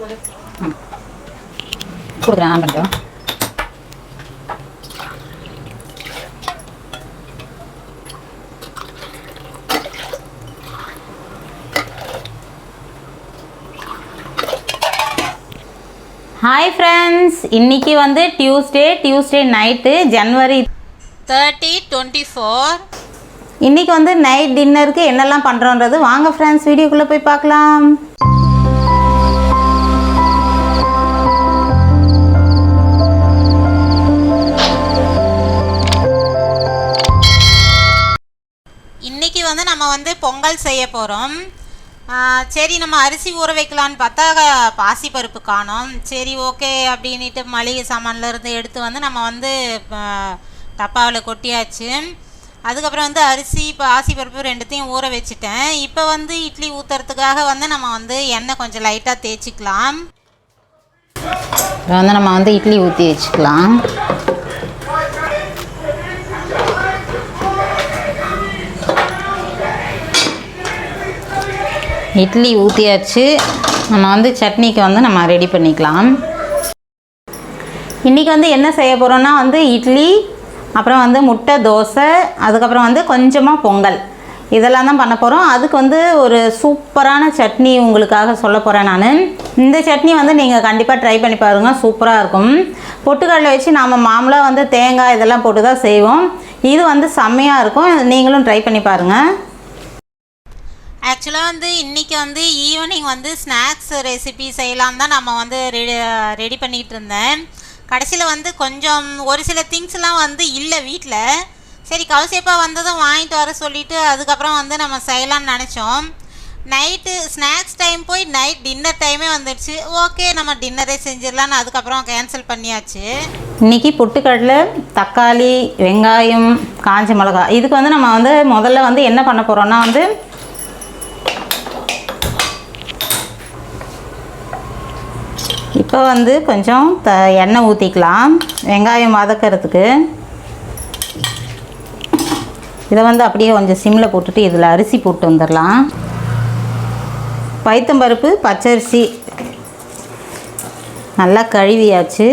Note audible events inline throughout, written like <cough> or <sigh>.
கொடுக்குறேன் நான் பண்ணிட்டோம் ஹாய் ஃப்ரெண்ட்ஸ் இன்னைக்கு வந்து டியூஸ்டே டியூஸ்டே நைட்டு ஜனவரி தேர்ட்டி டுவெண்ட்டி ஃபோர் இன்னைக்கு வந்து நைட் டின்னருக்கு என்னெல்லாம் பண்ணுறோன்றது வாங்க ஃப்ரெண்ட்ஸ் வீடியோக்குள்ளே போய் பார்க்கலாம். இன்னைக்கு வந்து நம்ம வந்து பொங்கல் செய்ய போகிறோம் சரி நம்ம அரிசி ஊற வைக்கலான்னு பார்த்தா பாசி பாசிப்பருப்பு காணோம். சரி ஓகே அப்படின்ட்டு மளிகை சாமான்லேருந்து எடுத்து வந்து நம்ம வந்து டப்பாவில் கொட்டியாச்சு. அதுக்கப்புறம் வந்து அரிசி பாசிப்பருப்பு ரெண்டுத்தையும் ஊற வச்சுட்டேன். இப்போ வந்து இட்லி ஊற்றுறதுக்காக வந்து நம்ம வந்து எண்ணெய் கொஞ்சம் லைட்டாக தேய்ச்சிக்கலாம். இப்போ வந்து நம்ம வந்து இட்லி ஊற்றி வச்சுக்கலாம். இட்லி ஊற்றியாச்சு நம்ம வந்து சட்னிக்கு வந்து நம்ம ரெடி பண்ணிக்கலாம். இன்றைக்கி வந்து என்ன செய்ய போகிறோன்னா வந்து இட்லி அப்புறம் வந்து முட்டை தோசை அதுக்கப்புறம் வந்து கொஞ்சமாக பொங்கல். இதெல்லாம் தான் பண்ண போகிறோம் அதுக்கு வந்து ஒரு சூப்பரான சட்னி உங்களுக்காக சொல்ல போகிறேன் நான். இந்த சட்னி வந்து நீங்கள் கண்டிப்பாக ட்ரை பண்ணி பாருங்கள் சூப்பராக இருக்கும். பொட்டுக்கடலை வச்சு நாம் மாமலாக வந்து தேங்காய் இதெல்லாம் போட்டு தான் செய்வோம். இது வந்து செம்மையாக இருக்கும். நீங்களும் ட்ரை பண்ணி பாருங்கள் ஆக்சுவலாக வந்து இன்றைக்கி வந்து ஈவினிங் வந்து ஸ்நாக்ஸ் ரெசிபி செய்யலாம் தான் நம்ம வந்து ரெடி ரெடி பண்ணிகிட்டு இருந்தேன். கடைசியில் வந்து கொஞ்சம் ஒரு சில திங்ஸ்லாம் வந்து இல்லை வீட்டில் சரி கவுசியப்பா வந்ததும் வாங்கிட்டு வர சொல்லிவிட்டு அதுக்கப்புறம் வந்து நம்ம செய்யலாம்னு நினச்சோம். நைட்டு ஸ்நாக்ஸ் டைம் போய் நைட் டின்னர் டைமே வந்துடுச்சு ஓகே நம்ம டின்னரே செஞ்சிடலான்னு அதுக்கப்புறம் கேன்சல் பண்ணியாச்சு. இன்றைக்கி பொட்டுக்கடலை தக்காளி வெங்காயம் காஞ்ச மிளகா இதுக்கு வந்து நம்ம வந்து முதல்ல வந்து என்ன பண்ண போகிறோம்னா வந்து இப்போ வந்து கொஞ்சம் த எண்ணெய் ஊற்றிக்கலாம் வெங்காயம் வதக்கிறதுக்கு. இதை வந்து அப்படியே கொஞ்சம் சிம்மில் போட்டுட்டு இதில் அரிசி போட்டு வந்துடலாம். பைத்தம்பருப்பு பச்சரிசி. நல்லா கழுவியாச்சு.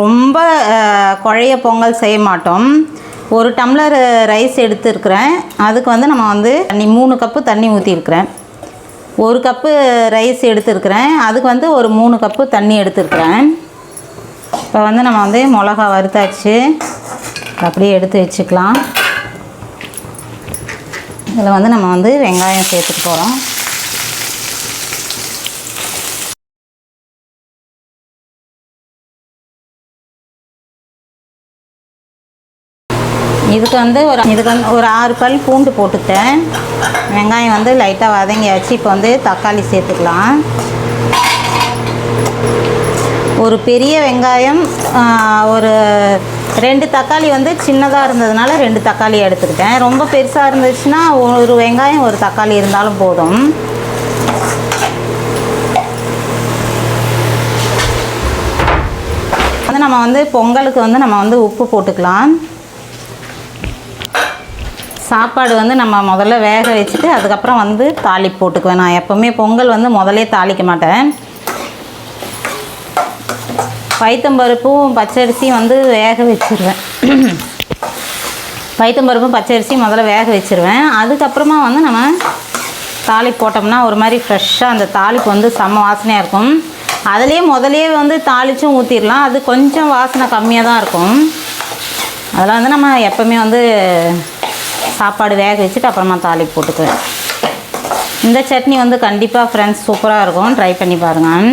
ரொம்ப குழைய பொங்கல் செய்ய மாட்டோம். ஒரு டம்ளர் ரைஸ் எடுத்துருக்குறேன். அதுக்கு வந்து நம்ம வந்து தண்ணி மூணு கப்பு தண்ணி ஊற்றிருக்கிறேன் ஒரு கப்பு ரைஸ் எடுத்துருக்குறேன். அதுக்கு வந்து ஒரு மூணு கப்பு தண்ணி எடுத்துருக்குறேன். இப்போ வந்து நம்ம வந்து மிளகா வறுத்தாச்சு. அப்படியே எடுத்து வச்சுக்கலாம். இதில் வந்து நம்ம வந்து வெங்காயம் சேர்த்துட்டு போகிறோம். இதுக்கு வந்து ஒரு இதுக்கு வந்து ஒரு ஆறு பல் பூண்டு போட்டுட்டேன். வெங்காயம் வந்து லைட்டாக வதங்கியாச்சு. இப்போ வந்து தக்காளி சேர்த்துக்கலாம். ஒரு பெரிய வெங்காயம் ஒரு ரெண்டு தக்காளி வந்து சின்னதாக இருந்ததுனால ரெண்டு தக்காளி எடுத்துக்கிட்டேன். ரொம்ப பெருசாக இருந்துச்சுன்னா ஒரு வெங்காயம் ஒரு தக்காளி இருந்தாலும் போதும். வந்து நம்ம வந்து பொங்கலுக்கு வந்து நம்ம வந்து உப்பு போட்டுக்கலாம். சாப்பாடு வந்து நம்ம முதல்ல வேக வச்சுட்டு அதுக்கப்புறம் வந்து தாளிப்பு போட்டுக்குவேன். நான் எப்போவுமே பொங்கல் வந்து முதல்லே தாளிக்க மாட்டேன். பைத்தம்பருப்பும் பச்சரிசியும் வந்து வேக வச்சிருவேன். பைத்தம்பருப்பும் பச்சரிசியும் முதல்ல வேக வச்சிருவேன். அதுக்கப்புறமா வந்து நம்ம தாளிப்பு போட்டோம்னா ஒரு மாதிரி ஃப்ரெஷ்ஷாக அந்த தாளிப்பு வந்து செம்ம வாசனையாக இருக்கும். அதுலேயே முதலே வந்து தாளிச்சும் ஊற்றிடலாம் அது கொஞ்சம் வாசனை கம்மியாக தான் இருக்கும். அதெல்லாம் வந்து நம்ம எப்போவுமே வந்து சாப்பாடு வேக வச்சுட்டு அப்புறமா தாளிப்பு போட்டுக்குவேன். இந்த சட்னி வந்து கண்டிப்பாக ஃப்ரெண்ட்ஸ் சூப்பராக இருக்கும். ட்ரை பண்ணி பாருங்கள்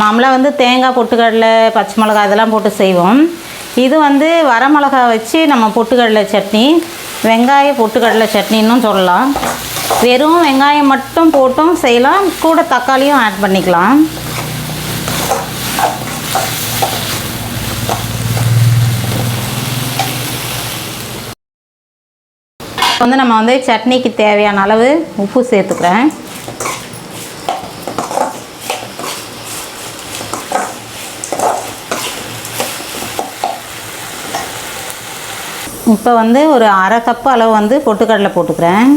மாமலாக வந்து தேங்காய் பொட்டுக்கடலை பச்சை மிளகா இதெல்லாம் போட்டு செய்வோம். இது வந்து வரமிளகா வச்சு நம்ம பொட்டுக்கடலை சட்னி வெங்காய பொட்டுக்கடலை சட்னின்னும் சொல்லலாம். வெறும் வெங்காயம் மட்டும் போட்டும் செய்யலாம். கூட தக்காளியும் ஆட் பண்ணிக்கலாம். வந்து நம்ம வந்து சட்னிக்கு தேவையான அளவு உப்பு சேர்த்துக்கிறேன். இப்போ வந்து ஒரு அரை கப்பு அளவு வந்து பொட்டுக்கடலை போட்டுக்கிறேன்.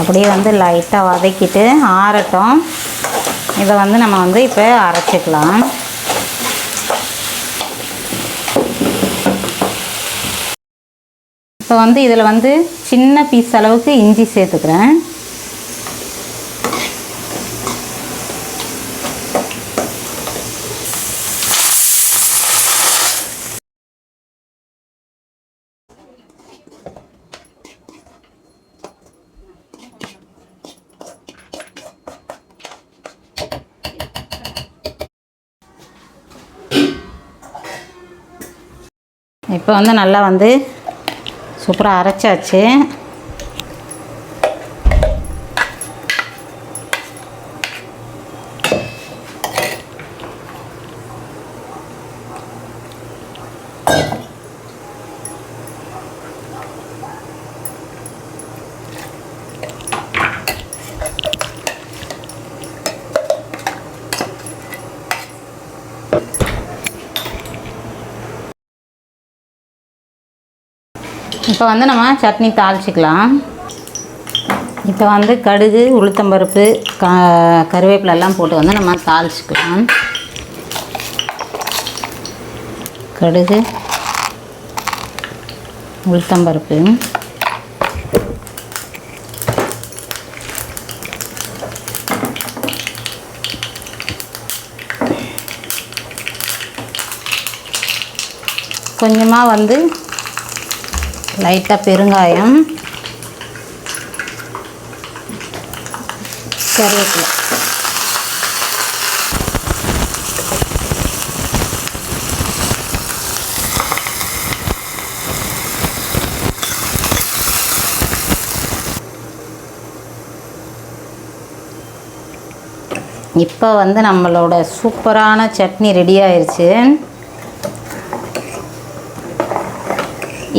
அப்படியே வந்து லைட்டாக வதக்கிட்டு ஆறட்டும். இதை வந்து நம்ம வந்து இப்போ அரைச்சிக்கலாம். இப்போ வந்து இதில் வந்து சின்ன பீஸ் அளவுக்கு இஞ்சி சேர்த்துக்கிறேன். இப்போ வந்து நல்லா வந்து சூப்பராக அரைச்சாச்சு. இப்போ வந்து நம்ம சட்னி தாளிச்சிக்கலாம். இப்போ வந்து கடுகு உளுத்தம்பருப்பு க கருவேப்பிலை எல்லாம் போட்டு வந்து நம்ம தாளிச்சிக்கலாம். கடுகு உளுத்தம்பருப்பு கொஞ்சமாக வந்து லைட்டாக பெருங்காயம். கருவேப்பிலை. இப்போ வந்து நம்மளோட சூப்பரான சட்னி ரெடி ஆயிடுச்சு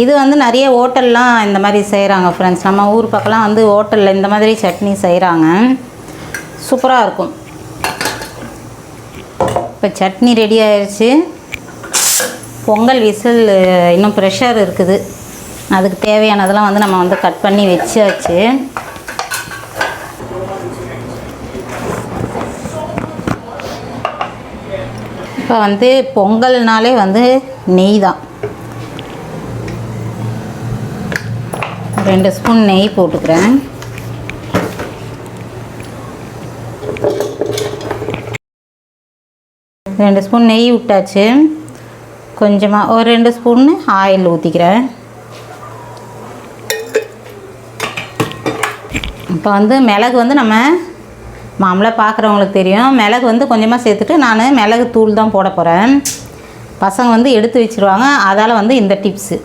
இது வந்து நிறைய ஹோட்டல்லாம் இந்த மாதிரி செய்கிறாங்க ஃப்ரெண்ட்ஸ் நம்ம ஊர் பக்கம்லாம் வந்து ஹோட்டலில் இந்த மாதிரி சட்னி செய்கிறாங்க சூப்பராக இருக்கும். இப்போ சட்னி ரெடி ஆயிடுச்சு பொங்கல் விசில் இன்னும் ப்ரெஷர் இருக்குது. அதுக்கு தேவையானதெல்லாம் வந்து நம்ம வந்து கட் பண்ணி வச்சாச்சு. இப்போ வந்து பொங்கல்னாலே வந்து நெய் தான். ரெண்டு ஸ்பூன் நெய் போட்டுக்கிறேன். ரெண்டு ஸ்பூன் நெய் விட்டாச்சு. கொஞ்சமாக ஒரு ரெண்டு ஸ்பூன் ஆயில் ஊற்றிக்கிறேன் இப்போ வந்து மிளகு வந்து நம்ம மாமலாக பார்க்குறவங்களுக்கு தெரியும். மிளகு வந்து கொஞ்சமாக சேர்த்துட்டு நான் மிளகு தூள் தான் போட போகிறேன் பசங்க வந்து எடுத்து வச்சுருவாங்க. அதால் வந்து இந்த டிப்ஸு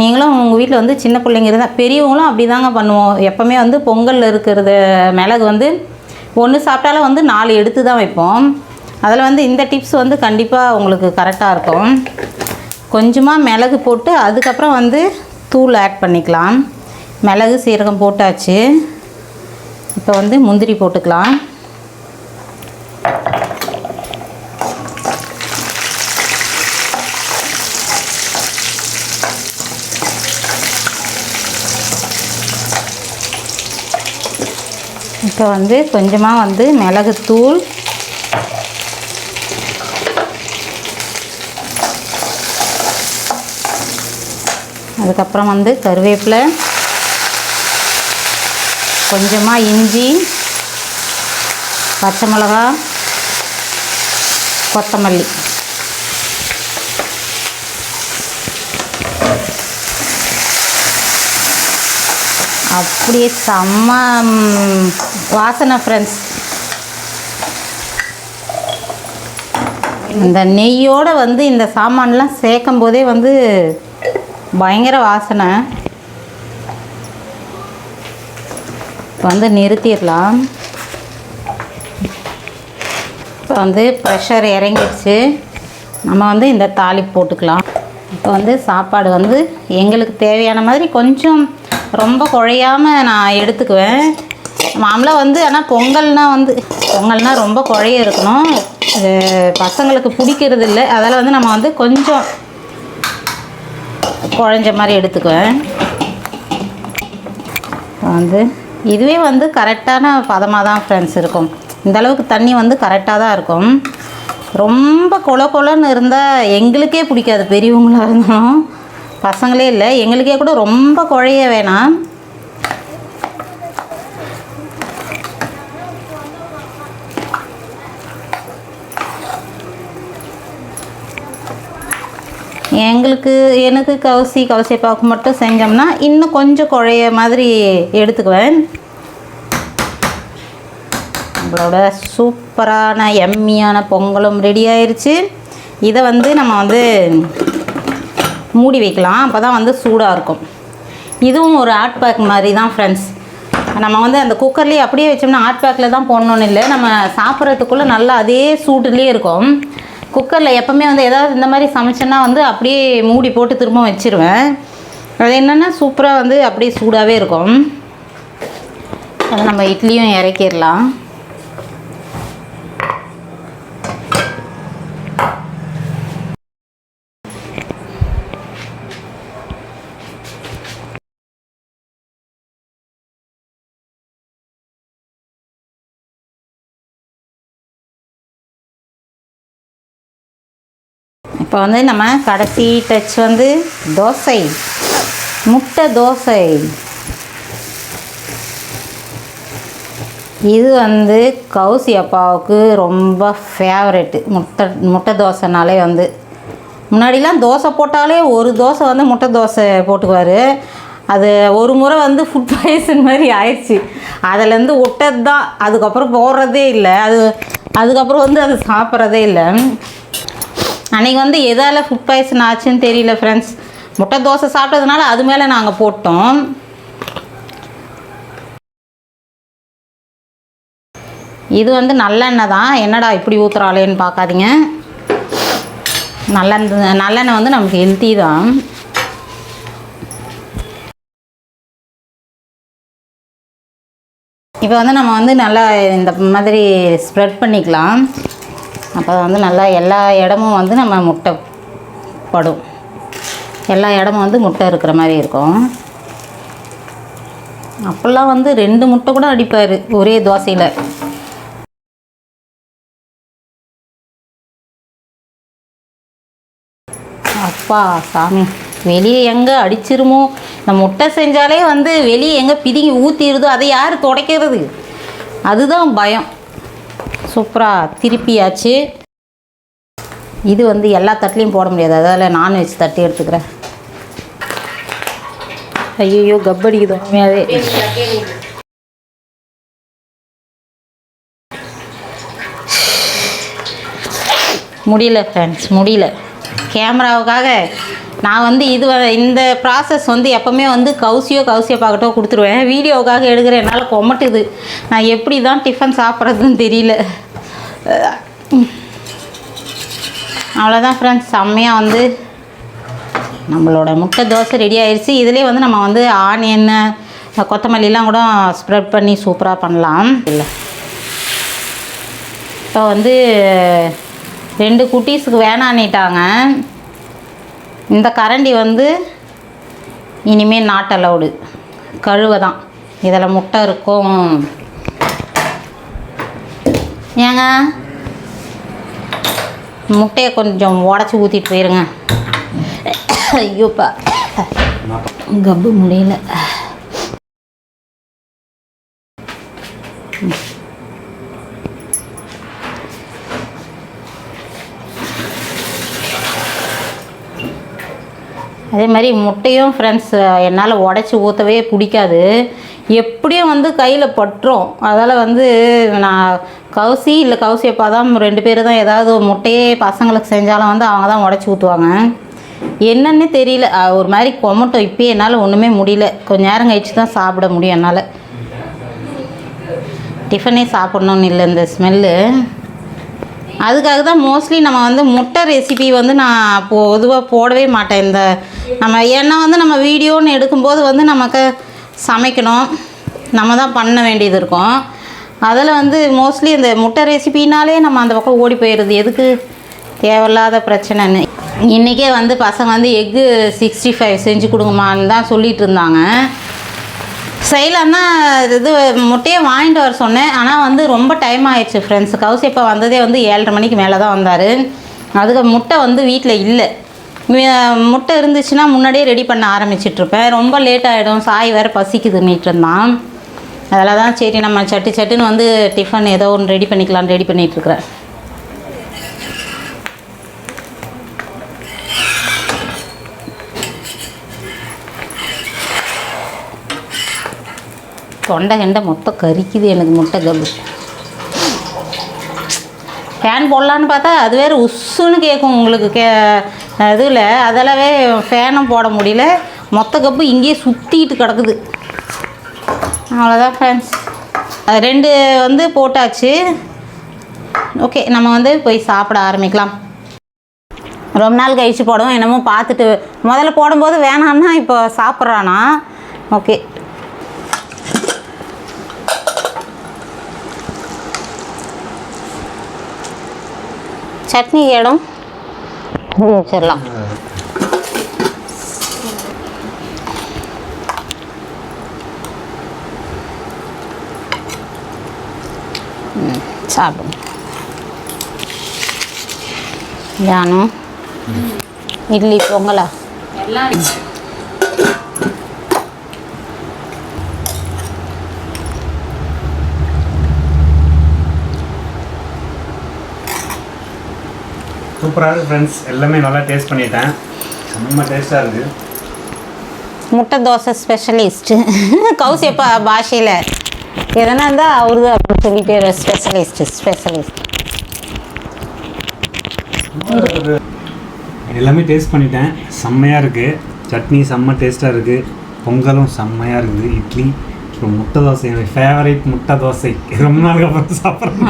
நீங்களும் உங்கள் வீட்டில் வந்து சின்ன பிள்ளைங்க இருந்தால் பெரியவங்களும் அப்படி தாங்க பண்ணுவோம். எப்போவுமே வந்து பொங்கலில் இருக்கிறது மிளகு வந்து ஒன்று சாப்பிட்டாலும் வந்து நாலு எடுத்து தான் வைப்போம். அதில் வந்து இந்த டிப்ஸ் வந்து கண்டிப்பாக உங்களுக்கு கரெக்டாக இருக்கும். கொஞ்சமாக மிளகு போட்டு அதுக்கப்புறம் வந்து தூள் ஆட் பண்ணிக்கலாம். மிளகு சீரகம் போட்டாச்சு. இப்போ வந்து முந்திரி போட்டுக்கலாம். இப்போ வந்து கொஞ்சமாக வந்து மிளகுத்தூள். அதுக்கப்புறம் வந்து கருவேப்பிலை. கொஞ்சமாக இஞ்சி. பச்சை மிளகா. கொத்தமல்லி. அப்படியே செம்ம வாசனை ஃப்ரெண்ட்ஸ் இந்த நெய்யோடு வந்து இந்த சாமான்லாம் சேர்க்கும் போதே வந்து பயங்கர வாசனை. வந்து நிறுத்திடலாம். இப்போ வந்து ப்ரெஷர் இறங்கிடுச்சு. நம்ம வந்து இந்த தாலி போட்டுக்கலாம். இப்போ வந்து சாப்பாடு வந்து எங்களுக்கு தேவையான மாதிரி கொஞ்சம் ரொம்ப குழையாம நான் எடுத்துக்குவேன். மாமலாம் வந்து ஆனால் பொங்கல்னால் வந்து பொங்கல்னால் ரொம்ப குழைய இருக்கணும். பசங்களுக்கு பிடிக்கிறது இல்லை. அதால் வந்து நம்ம வந்து கொஞ்சம் குழஞ்ச மாதிரி எடுத்துக்குவேன். வந்து இதுவே வந்து கரெக்டான பதமாக தான் ஃப்ரெண்ட்ஸ் இருக்கும். இந்த அளவுக்கு தண்ணி வந்து கரெக்டாக தான் இருக்கும். ரொம்ப கொல கொலன்னு இருந்தால் எங்களுக்கே பிடிக்காது. பெரியவங்களாக இருந்தாலும். பசங்களே இல்லை. எங்களுக்கே கூட ரொம்ப குழைய வேணாம். எங்களுக்கு எனக்கு கவுசி பாக்கு மட்டும் செஞ்சோம்னா இன்னும் கொஞ்சம் குழைய மாதிரி எடுத்துக்குவேன். நம்மளோட சூப்பரான எம்மியான பொங்கலும் ரெடி ஆயிடுச்சு இதை வந்து நம்ம வந்து மூடி வைக்கலாம். அப்போ தான் வந்து சூடாக இருக்கும். இதுவும் ஒரு ஹாட் பேக் மாதிரி தான் ஃப்ரெண்ட்ஸ் நம்ம வந்து அந்த குக்கர்லேயே அப்படியே வச்சோம்னா ஹாட் பேக்கில் தான் போடணும்னு இல்லை. நம்ம சாப்பிட்றதுக்குள்ளே நல்லா அதே சூட்டுலேயே இருக்கும். குக்கரில் எப்போவுமே வந்து ஏதாவது இந்த மாதிரி சமைச்சேன்னா வந்து அப்படியே மூடி போட்டு திரும்ப வச்சிருவேன். அது என்னென்னா சூப்பராக வந்து அப்படியே சூடாகவே இருக்கும். அதை நம்ம இட்லியும் இறக்கிடலாம். இப்போ வந்து நம்ம கடைசி டச் வந்து தோசை. முட்டை தோசை. இது வந்து கௌசி அப்பாவுக்கு ரொம்ப ஃபேவரெட்டு முட்டை முட்டை தோசைனாலே வந்து. முன்னாடிலாம் தோசை போட்டாலே ஒரு தோசை வந்து முட்டை தோசை போட்டுக்குவார். அது ஒரு முறை வந்து ஃபுட் பாய்சன் மாதிரி ஆயிடுச்சு. அதுலேருந்து விட்டது தான் அதுக்கப்புறம் போடுறதே இல்லை. அது அதுக்கப்புறம் வந்து அது சாப்பிட்றதே இல்லை. அன்றைக்கி வந்து எதால் ஃபுட் பாய்சன் ஆச்சுன்னு தெரியல ஃப்ரெண்ட்ஸ் முட்டை தோசை சாப்பிட்டதுனால அது மேலே நாங்கள் போட்டோம். இது வந்து நல்லெண்ணெய் தான். என்னடா இப்படி ஊற்றுறாளேன்னு பார்க்காதீங்க. நல்லெண்ணெய் நல்லெண்ணெய் வந்து நமக்கு ஹெல்த்தி தான். இப்போ வந்து நம்ம வந்து நல்லா இந்த மாதிரி ஸ்ப்ரெட் பண்ணிக்கலாம். அப்போ வந்து நல்லா எல்லா இடமும் வந்து நம்ம முட்டை படும் எல்லா இடமும் வந்து முட்டை இருக்கிற மாதிரி இருக்கும். அப்போல்லாம் வந்து ரெண்டு முட்டை கூட அடிப்பார் ஒரே தோசையில். அப்பா சாமி. வெளியே எங்கே அடிச்சிருமோ? இந்த முட்டை செஞ்சாலே வந்து வெளியே எங்கே பிதுங்கி ஊற்றிடுதோ அதை யார் துடைக்கிறது? அதுதான் பயம். சூப்பராக திருப்பியாச்சு. இது வந்து எல்லா தட்டிலையும் போட முடியாது. அதால் நான்வெஜ் தட்டி எடுத்துக்கிறேன். ஐயோ கப்படிக்குது உண்மையாகவே முடியல ஃப்ரெண்ட்ஸ் முடியல. கேமராவுக்காக நான் வந்து இது வ- இந்த ப்ராசஸ் வந்து எப்போவுமே வந்து கவுசியோ கவுசியோ பார்க்கட்டோ கொடுத்துருவேன். வீடியோவுக்காக எடுக்கிற என்னால் கொமட்டுது. நான் எப்படி தான் டிஃபன் சாப்பிட்றதுன்னு தெரியல. அவ்வளோதான் ஃப்ரெண்ட்ஸ் செம்மையாக வந்து நம்மளோட முட்டை தோசை ரெடி ஆயிடுச்சு இதிலே வந்து நம்ம வந்து ஆனியன் கொத்தமல்லிலாம் கூட ஸ்ப்ரெட் பண்ணி சூப்பராக பண்ணலாம். இல்லை இப்போ வந்து ரெண்டு குட்டீஸுக்கு வேணான்னிட்டாங்க. இந்த கரண்டி வந்து இனிமேல் நாட் அலவுடு கழுவை தான் இதில் முட்டை இருக்கும். ஏங்க? முட்டையை கொஞ்சம் உடச்சி ஊற்றிட்டு போயிருங்க. ஐயோப்பா. கப்பு முடியல. அதே மாதிரி முட்டையும் ஃப்ரெண்ட்ஸ் என்னால் உடச்சி ஊற்றவே பிடிக்காது. எப்படியும் வந்து கையில் பட்டுரும். அதால் வந்து நான் கவுசி இல்லை கவுசி அப்பா தான் ரெண்டு பேர் தான் ஏதாவது ஒரு முட்டையே பசங்களுக்கு செஞ்சாலும் வந்து அவங்க தான் உடச்சி ஊற்றுவாங்க என்னன்னே தெரியல. ஒரு மாதிரி கொமட்டோம். இப்போயே என்னால் ஒன்றுமே முடியல. கொஞ்சம் நேரம் கழிச்சு தான் சாப்பிட முடியும் என்னால். டிஃபனே சாப்பிட்ணுன்னு இல்லை இந்த ஸ்மெல்லு அதுக்காக தான் மோஸ்ட்லி நம்ம வந்து முட்டை ரெசிபி வந்து நான் பொதுவாக போடவே மாட்டேன். இந்த நம்ம ஏன்னா வந்து நம்ம வீடியோன்னு எடுக்கும்போது வந்து நமக்கு சமைக்கணும். நம்ம தான் பண்ண வேண்டியது இருக்கும். அதில் வந்து மோஸ்ட்லி இந்த முட்டை ரெசிபினாலே நம்ம அந்த பக்கம் ஓடி போயிடுது. எதுக்கு தேவையில்லாத பிரச்சனைன்னு. இன்றைக்கே வந்து பசங்க வந்து எக்கு சிக்ஸ்டி ஃபைவ் செஞ்சு கொடுங்கம்மான்னு தான் சொல்லிகிட்டு இருந்தாங்க. செய்யலான்னா இது முட்டையை வாங்கிட்டு வர சொன்னேன். ஆனால் வந்து ரொம்ப டைம் ஆயிடுச்சு ஃப்ரெண்ட்ஸ் கௌசியப்பா வந்ததே வந்து ஏழரை மணிக்கு மேலே தான் வந்தார். அதுக்கு முட்டை வந்து வீட்டில் இல்லை. முட்டை இருந்துச்சுன்னா முன்னாடியே ரெடி பண்ண ஆரம்பிச்சிட்ருப்பேன் ரொம்ப லேட் ஆகிடும் சாய் வேறு பசிக்குது இருந்தான். அதெல்லாம் தான் சரி நம்ம சட்டு சட்டுன்னு வந்து டிஃபன் ஏதோ ஒன்று ரெடி பண்ணிக்கலாம்னு ரெடி பண்ணிகிட்ருக்குறேன் தொண்டை கண்டை மொத்தம் கரிக்குது எனக்கு முட்டை கபு ஃபேன் போடலான்னு பார்த்தா அது வேறு உஸ்ஸுன்னு கேட்கும் உங்களுக்கு கே இதில். அதெல்லாவே ஃபேனும் போட முடியல. மொத்த கப்பு இங்கேயே சுற்றிக்கிட்டு கிடக்குது. அவ்வளோதான் ஃப்ரெண்ட்ஸ் அது ரெண்டு வந்து போட்டாச்சு. ஓகே நம்ம வந்து போய் சாப்பிட ஆரம்பிக்கலாம். ரொம்ப நாள் கழிச்சு போடுவோம். என்னமோ பார்த்துட்டு முதல்ல போடும்போது வேணான்னா இப்போ சாப்பிட்றானா? ஓகே சட்னி இடம்? வச்சிடலாம் ம், சாப்பிடுங்க. ஜானு இட்லி பொங்கலா? எல்லாம் சூப்பராக இருக்குது ஃப்ரெண்ட்ஸ் எல்லாமே நல்லா டேஸ்ட் பண்ணிட்டேன். செம்ம டேஸ்ட்டாக இருக்குது முட்டை தோசை ஸ்பெஷலிஸ்ட்டு கௌசியப்பா பாஷையில். எதனா இருந்தால் அவரு அப்படின்னு சொல்லிட்டு ஸ்பெஷலிஸ்ட்டு ஸ்பெஷலிஸ்ட் எல்லாமே டேஸ்ட் பண்ணிட்டேன். செம்மையாக இருக்குது சட்னி செம்ம டேஸ்ட்டாக இருக்குது பொங்கலும் செம்மையாக இருக்குது இட்லி அப்புறம் முட்டை தோசை. எனக்கு ஃபேவரட் முட்டை தோசை. ரொம்ப நாளுக்கு அப்புறம் சாப்பிட்றேன்.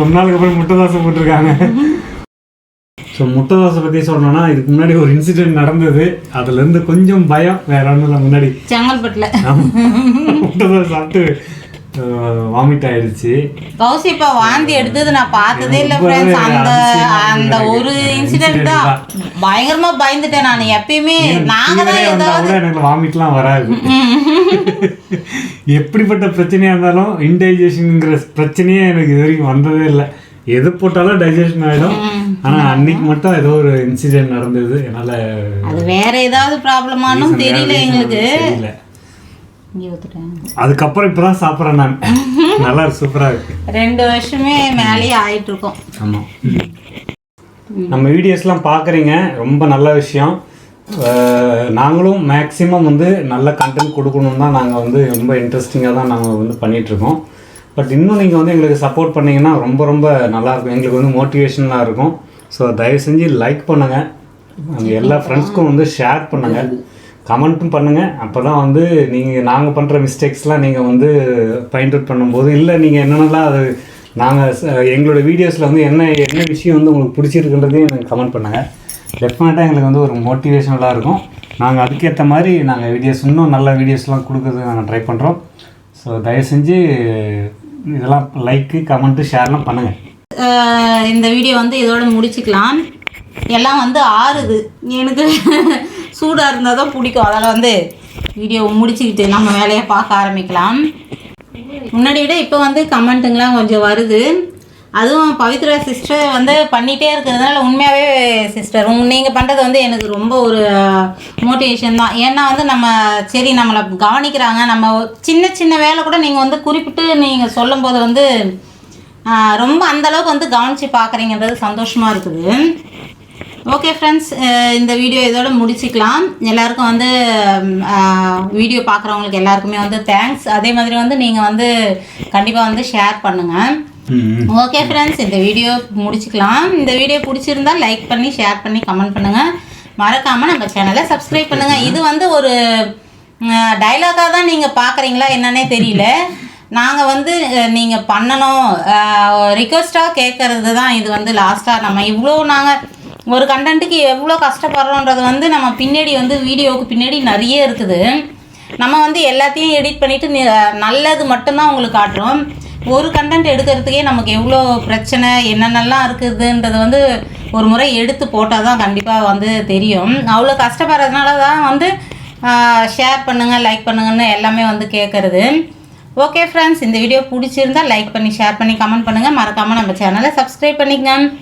ரொம்ப நாளுக்கு அப்புறம் முட்டை தோசை போட்டிருக்காங்க. ஸோ முட்டை தோசை பற்றி சொல்லணும்னா இதுக்கு முன்னாடி ஒரு இன்சிடென்ட் நடந்தது. அதுலேருந்து கொஞ்சம் பயம் வேற ஒன்றும் இல்லை முன்னாடி. செங்கல்பட்டில். ஆமா. முட்டை தோசை சாப்பிட்டு வாமிட் ஆயிடுச்சு. கௌசியப்பா வாந்தி எடுத்தது நான் பார்த்ததே இல்லை ஃப்ரெண்ட்ஸ் அந்த அந்த. ஒரு இன்சிடென்ட் தான். பயங்கரமா பயந்துட்டேன் நான். எப்பயுமே நாங்க தான் ஏதாவது எனக்கு வாமிட்லாம் வராது. <laughs> எப்படிப்பட்ட பிரச்சனையா இருந்தாலும் இன்டைஜஷனுங்கிற பிரச்சனையே எனக்கு இது வரைக்கும் வந்ததே இல்லை. எது போட்டாலும் டைஜஷன் ஆயிடும். ஆனா அன்னைக்கு மட்டும் ஏதோ ஒரு இன்சிடென்ட் நடந்தது. என்னால அது வேற ஏதாவது ப்ராப்ளமானும் தெரியல எங்களுக்கு. அதுக்கப்புறம் இப்பதான் சாப்பிட்றேன் நான். <laughs> நல்லா சூப்பரா இருக்கு. ரெண்டு வருஷமே மேலேயே ஆயிட்டு இருக்கோம் ஆமா. நம்ம வீடியோஸ்லாம் பார்க்குறீங்க ரொம்ப நல்ல விஷயம். நாங்களும் மேக்ஸிமம் வந்து நல்ல கண்டென்ட் கொடுக்கணும் தான் நாங்கள் வந்து ரொம்ப இன்ட்ரெஸ்டிங்காக தான் நாங்கள் வந்து பண்ணிகிட்ருக்கோம் பட் இன்னும் நீங்கள் வந்து எங்களுக்கு சப்போர்ட் பண்ணீங்கன்னா ரொம்ப ரொம்ப நல்லாயிருக்கும் எங்களுக்கு வந்து மோட்டிவேஷனாக இருக்கும். ஸோ தயவு செஞ்சு லைக் பண்ணுங்கள் நாங்கள் எல்லா ஃப்ரெண்ட்ஸ்க்கும் வந்து ஷேர் பண்ணுங்கள் கமெண்ட்டும் பண்ணுங்கள் அப்போ தான் வந்து நீங்கள் நாங்கள் பண்ணுற மிஸ்டேக்ஸ்லாம் நீங்கள் வந்து பாயிண்ட் அவுட் பண்ணும்போது இல்லை நீங்கள் என்னென்னலாம் அது நாங்கள் எங்களோட வீடியோஸில் வந்து என்ன என்ன விஷயம் வந்து உங்களுக்கு பிடிச்சிருக்குன்றதையும் எனக்கு கமெண்ட் பண்ணுங்கள் டெஃபினட்டாக எங்களுக்கு வந்து ஒரு மோட்டிவேஷனலாக இருக்கும். நாங்கள் அதுக்கேற்ற மாதிரி நாங்கள் வீடியோஸ் இன்னும் நல்ல வீடியோஸ்லாம் கொடுக்குறதுக்கு நாங்கள் ட்ரை பண்ணுறோம் ஸோ தயவு செஞ்சு இதெல்லாம் லைக்கு கமெண்ட்டு ஷேர்லாம் பண்ணுங்கள் இந்த வீடியோ வந்து இதோட முடிச்சுக்கலாம். எல்லாம் வந்து ஆறுது. எனக்கு சூடாக இருந்தால் தான் பிடிக்கும். அதனால் வந்து வீடியோ முடிச்சுக்கிட்டு நம்ம வேலையை பார்க்க ஆரம்பிக்கலாம். முன்னாடி விட இப்போ வந்து கமெண்ட்டுங்கெலாம் கொஞ்சம் வருது. அதுவும் பவித்ரா சிஸ்டர் வந்து பண்ணிகிட்டே இருக்கிறதுனால உண்மையாகவே சிஸ்டர் நீங்கள் பண்ணுறது வந்து எனக்கு ரொம்ப ஒரு மோட்டிவேஷன் தான். ஏன்னா வந்து நம்ம சரி நம்மளை கவனிக்கிறாங்க. நம்ம சின்ன சின்ன வேலை கூட நீங்கள் வந்து குறிப்பிட்டு நீங்கள் சொல்லும்போது வந்து ரொம்ப அந்த அளவுக்கு வந்து கவனித்து பார்க்குறீங்கன்றது சந்தோஷமாக இருக்குது. ஓகே ஃப்ரெண்ட்ஸ் இந்த வீடியோ இதோட முடிச்சுக்கலாம். எல்லாருக்கும் வந்து வீடியோ பார்க்குறவங்களுக்கு எல்லாருக்குமே வந்து தேங்க்ஸ் அதே மாதிரி வந்து நீங்கள் வந்து கண்டிப்பாக வந்து ஷேர் பண்ணுங்கள் ஓகே ஃப்ரெண்ட்ஸ் இந்த வீடியோ முடிச்சுக்கலாம். இந்த வீடியோ பிடிச்சிருந்தா லைக் பண்ணி ஷேர் பண்ணி கமெண்ட் பண்ணுங்கள் மறக்காமல் நம்ம சேனலை சப்ஸ்கிரைப் பண்ணுங்கள் இது வந்து ஒரு டைலாகாக தான் நீங்கள் பார்க்குறீங்களா என்னன்னே தெரியல. நாங்கள் வந்து நீங்கள் பண்ணணும். ரிக்வஸ்ட்டாக கேட்கறது தான் இது வந்து லாஸ்ட்டாக நம்ம இவ்வளோ நாங்கள் ஒரு கண்டென்ட்டுக்கு எவ்வளோ கஷ்டப்படுறோன்றது வந்து நம்ம பின்னாடி வந்து வீடியோவுக்கு பின்னாடி நிறைய இருக்குது. நம்ம வந்து எல்லாத்தையும் எடிட் பண்ணிவிட்டு நல்லது மட்டும்தான் உங்களுக்கு காட்டுறோம். ஒரு கண்டென்ட் எடுக்கிறதுக்கே நமக்கு எவ்வளோ பிரச்சனை என்னென்னலாம் இருக்குதுன்றது வந்து ஒரு முறை எடுத்து போட்டால் தான் கண்டிப்பாக வந்து தெரியும். அவ்வளோ கஷ்டப்படுறதுனால தான் வந்து ஷேர் பண்ணுங்கள் லைக் பண்ணுங்கன்னு எல்லாமே வந்து கேட்குறது ஓகே ஃப்ரெண்ட்ஸ் இந்த வீடியோ பிடிச்சிருந்தா லைக் பண்ணி ஷேர் பண்ணி கமெண்ட் பண்ணுங்கள் மறக்காமல் நம்ம சேனலை சப்ஸ்கிரைப் பண்ணிக்கங்க.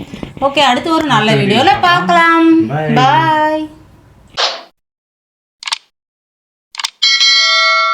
ஓகே அடுத்து ஒரு நல்ல வீடியோவில் பார்க்கலாம். பாய்